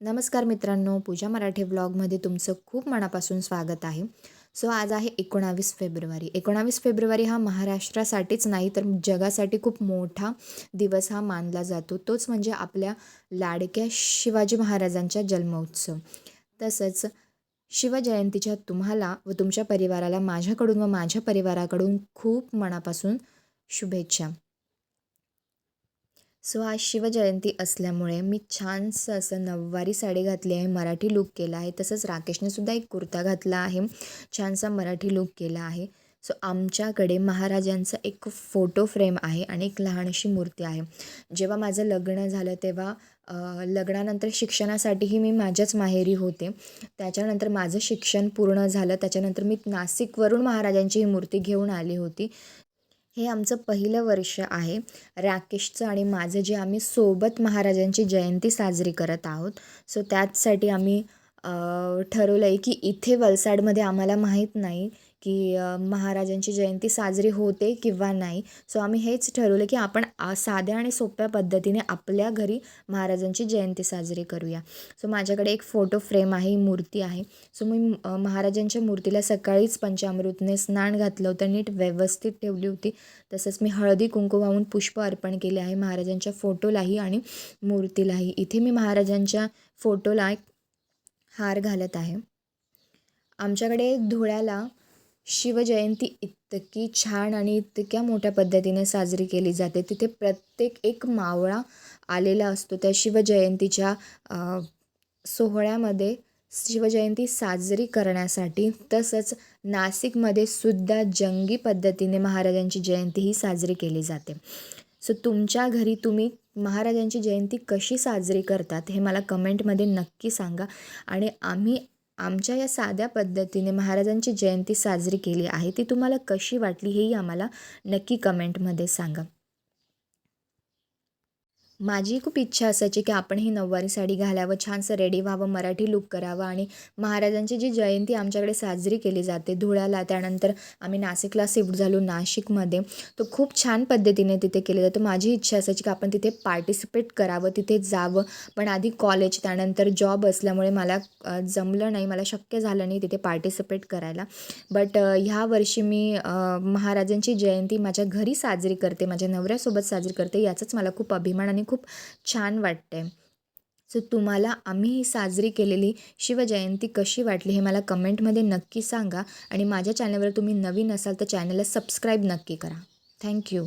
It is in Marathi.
नमस्कार मित्रांनो पूजा मराठी व्लॉगमध्ये तुमचं खूप मनापासून स्वागत आहे. सो आज आहे एकोणावीस फेब्रुवारी. एकोणावीस फेब्रुवारी हा महाराष्ट्रासाठीच नाही तर जगासाठी खूप मोठा दिवस हा मानला जातो. तोच म्हणजे आपल्या लाडक्या शिवाजी महाराजांचा जन्मोत्सव. तसंच शिवजयंतीच्या तुम्हाला व तुमच्या परिवाराला माझ्याकडून व माझ्या परिवाराकडून खूप मनापासून शुभेच्छा. सो आज शिवजयंती असल्यामुळे मी छानसं असं नऊवारी साडी घातली आहे मराठी लूक केला आहे. तसंच राकेशने सुद्धा एक कुर्ता घातला आहे छानसा मराठी लूक केला आहे. सो आमच्याकडे महाराजांचा एक फोटो फ्रेम आहे आणि एक लहानशी मूर्ती आहे. जेव्हा माझं लग्न झालं तेव्हा लग्नानंतर शिक्षणासाठीही मी माझ्याच माहेरी होते. त्याच्यानंतर माझं शिक्षण पूर्ण झालं. त्याच्यानंतर मी नाशिकवरून महाराजांची ही मूर्ती घेऊन आली होती. हे आमचं पहिलं वर्ष आहे. राकेशचं आणि माझं जे आम्ही सोबत महाराजांची जयंती साजरी करत आहोत. सो त्याचसाठी आम्ही ठरवलं आहे की इथे वलसाडमध्ये आम्हाला माहीत नाही की महाराजांची जयंती साजरी होते किंवा नाही. सो आम्ही हेच ठरवलं की आपण साध्या आणि सोप्या पद्धतीने आपल्या घरी महाराजांची जयंती साजरी करूया. सो माझ्याकडे एक फोटो फ्रेम आहे ही मूर्ती आहे. सो मी महाराजांच्या मूर्तीला सकाळीच पंचामृतने स्नान घातलं होतं नीट व्यवस्थित ठेवली होती. तसंच मी हळदी कुंकू वाहून पुष्प अर्पण केले आहे महाराजांच्या फोटोलाही आणि मूर्तीलाही. इथे मी महाराजांच्या फोटोला एक हार घालत आहे. आमच्याकडे धुळ्याला शिवजयंती इतकी छान आणि इतक्या मोठ्या पद्धतीने साजरी केली जाते. तिथे प्रत्येक एक मावळा आलेला असतो. त्या शिवजयंतीच्या सोहळ्यामध्ये शिवजयंती साजरी करण्यासाठी तसंच नाशिकमध्ये सुद्धा जंगी पद्धतीने महाराजांची जयंती ही साजरी केली जाते. सो तुमच्या घरी तुम्ही महाराजांची जयंती कशी साजरी करतात हे मला कमेंटमध्ये नक्की सांगा. आणि आम्ही आमच्या या साध्या पद्धतीने महाराजांची जयंती साजरी केली आहे ती तुम्हाला कशी वाटली हेही आम्हाला नक्की कमेंटमध्ये सांगा. माझी खूप इच्छा असायची की आपण ही नऊवारी साडी घालावं छानसं रेडी व्हावं मराठी लूक करावं आणि महाराजांची जी जयंती आमच्याकडे साजरी केली जाते धुळ्याला त्यानंतर आम्ही नाशिकला शिफ्ट झालो नाशिकमध्ये. तो खूप छान पद्धतीने तिथे केलं जातं. माझी इच्छा असायची की आपण तिथे पार्टिसिपेट करावं तिथे जावं. पण आधी कॉलेज त्यानंतर जॉब असल्यामुळे मला जमलं नाही मला शक्य झालं नाही तिथे पार्टिसिपेट करायला. बट ह्या वर्षी मी महाराजांची जयंती माझ्या घरी साजरी करते माझ्या नवऱ्यासोबत साजरी करते याचाच मला खूप अभिमान आणि खूप छान वाटते सो तुम्हाला आम्ही साजरी केलेली शिवजयंती कशी वाटली हे मला कमेंटमध्ये नक्की सांगा आणि माझ्या चॅनलवर तुम्ही नवीन असाल तर चॅनलला सबस्क्राईब नक्की करा. थँक्यू